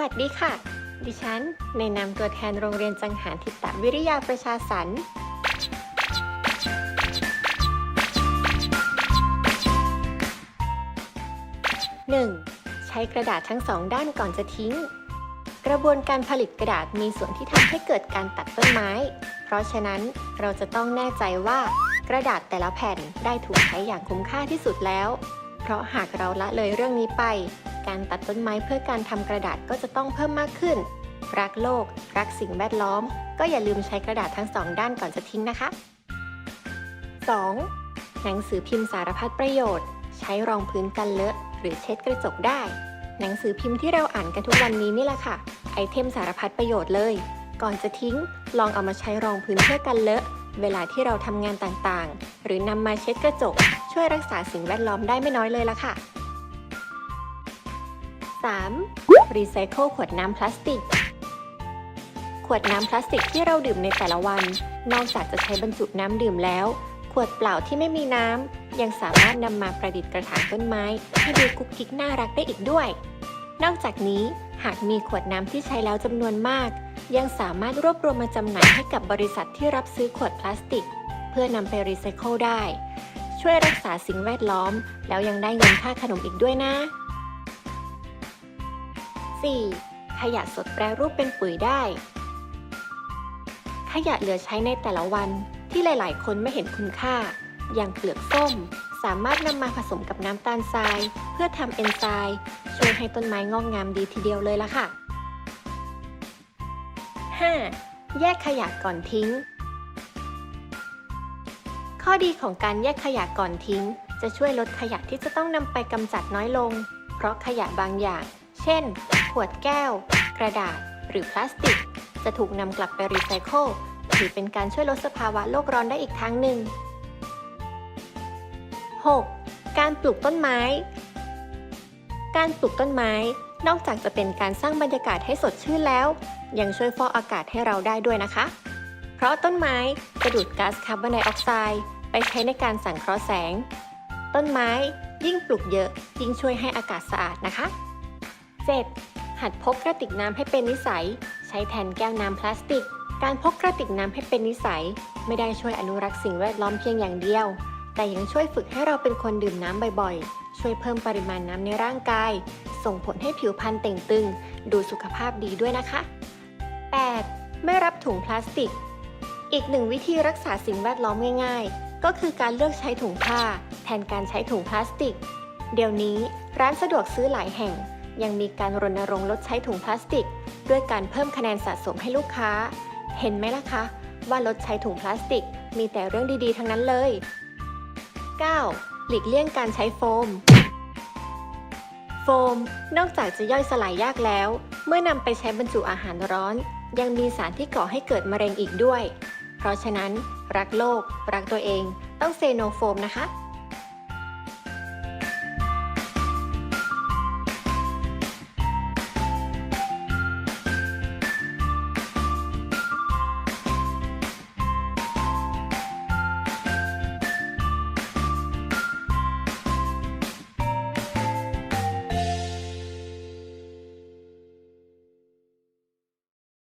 วัสดีค่ะ ดิฉัน ในนามตัวแทนโรงเรียนจังหารทิตวิริยาประชาสรรค์ 1. ใช้กระดาษทั้งสองด้านก่อนจะทิ้ง กระบวนการผลิตกระดาษมีส่วนที่ทำให้เกิดการตัดต้นไม้ เพราะฉะนั้นเราจะต้องแน่ใจว่า กระดาษแต่ละแผ่นได้ถูกใช้อย่างคุ้มค่าที่สุดแล้ว เพราะหากเราละเลยเรื่องนี้ไป การตัดต้นไม้เพื่อการทำกระดาษก็จะต้องเพิ่มมากขึ้น รักโลก รักสิ่งแวดล้อม ก็อย่าลืมใช้กระดาษทั้งสองด้านก่อนจะทิ้งนะคะ 2. หนังสือพิมพ์สารพัดประโยชน์ ใช้รองพื้นกันเลอะ หรือเช็ดกระจกได้ หนังสือพิมพ์ที่เราอ่านกันทุกวันนี้นี่แหละค่ะ ไอเทมสารพัดประโยชน์เลย ก่อนจะทิ้ง ลองเอามาใช้รองพื้นเพื่อกันเลอะ เวลาที่เราทำงานต่างๆ หรือนำมาเช็ดกระจก ช่วยรักษาสิ่งแวดล้อมได้ไม่น้อยเลยละค่ะ 3. รีไซเคิลขวดน้ำพลาสติก ขวดน้ำพลาสติกที่เราดื่มในแต่ละวัน นอกจากจะใช้บรรจุน้ำดื่มแล้ว ขวดเปล่าที่ไม่มีน้ำ ยังสามารถนำมาประดิษฐ์กระถางต้นไม้ ให้ดูกุ๊กกิ๊กน่ารักได้อีกด้วย นอกจากนี้หากมีขวดน้ำที่ใช้แล้วจำนวนมาก ยังสามารถรวบรวมมาจำหน่ายให้กับบริษัทที่รับซื้อขวดพลาสติก เพื่อนำไปรีไซเคิลได้ ช่วยรักษาสิ่งแวดล้อม แล้วยังได้เงินค่าขนมอีกด้วยนะ 4. ขยะสดแปรรูปเป็นปุ๋ยได้ ขยะเหลือใช้ในแต่ละวันที่หลาย ๆ คนไม่เห็นคุณค่า อย่างเปลือกส้ม สามารถนำมาผสมกับน้ำตาลทราย เพื่อทำเอนไซม์ช่วยให้ต้นไม้งอกงามดีทีเดียวเลยล่ะค่ะ 5. แยกขยะก่อนทิ้ง ข้อดีของการแยกขยะก่อนทิ้ง จะช่วยลดขยะที่จะต้องนำไปกำจัดน้อยลง เพราะขยะบางอย่าง เช่น วดแก้ว กระดาษ หรือพลาสติก จะถูกนำกลับไปรีไซเคิลถือเป็นการช่วยลดสภาวะโลกร้อนได้อีกทางหนึ่ง 6. การปลูกต้นไม้ การปลูกต้นไม้ นอกจากจะเป็นการสร้างบรรยากาศให้สดชื่นแล้ว ยังช่วยฟอกอากาศให้เราได้ด้วยนะคะ เพราะต้นไม้จะดูดก๊าซคาร์บอนไดออกไซด์ไปใช้ในการสังเคราะห์แสง ต้นไม้ยิ่งปลูกเยอะ ยิ่งช่วยให้อากาศสะอาดนะคะ 7. หัดพกกระติกน้ำให้เป็นนิสัย ใช้แทนแก้วน้ำพลาสติก การพกกระติกน้ำให้เป็นนิสัย ไม่ได้ช่วยอนุรักษ์สิ่งแวดล้อมเพียงอย่างเดียว แต่ยังช่วยฝึกให้เราเป็นคนดื่มน้ำบ่อยๆ ช่วยเพิ่มปริมาณน้ำในร่างกาย ส่งผลให้ผิวพรรณเต่งตึง ดูสุขภาพดีด้วยนะคะ 8. ไม่รับถุงพลาสติก อีกหนึ่งวิธีรักษาสิ่งแวดล้อมง่ายๆ ก็คือการเลือกใช้ถุงผ้า แทนการใช้ถุงพลาสติก เดี๋ยวนี้ร้านสะดวกซื้อหลายแห่ง ยังมีการรณรงค์ลดใช้ถุงพลาสติก ด้วยการเพิ่มคะแนนสะสมให้ลูกค้า เห็นไหมล่ะคะ ว่าลดใช้ถุงพลาสติก มีแต่เรื่องดีๆ ทั้งนั้นเลย 9. หลีกเลี่ยงการใช้โฟม โฟม นอกจากจะย่อยสลายยากแล้ว เมื่อนำไปใช้บรรจุอาหารร้อน ยังมีสารที่ก่อให้เกิดมะเร็งอีกด้วย เพราะฉะนั้น รักโลก รักตัวเอง ต้องเซโนโฟมนะคะ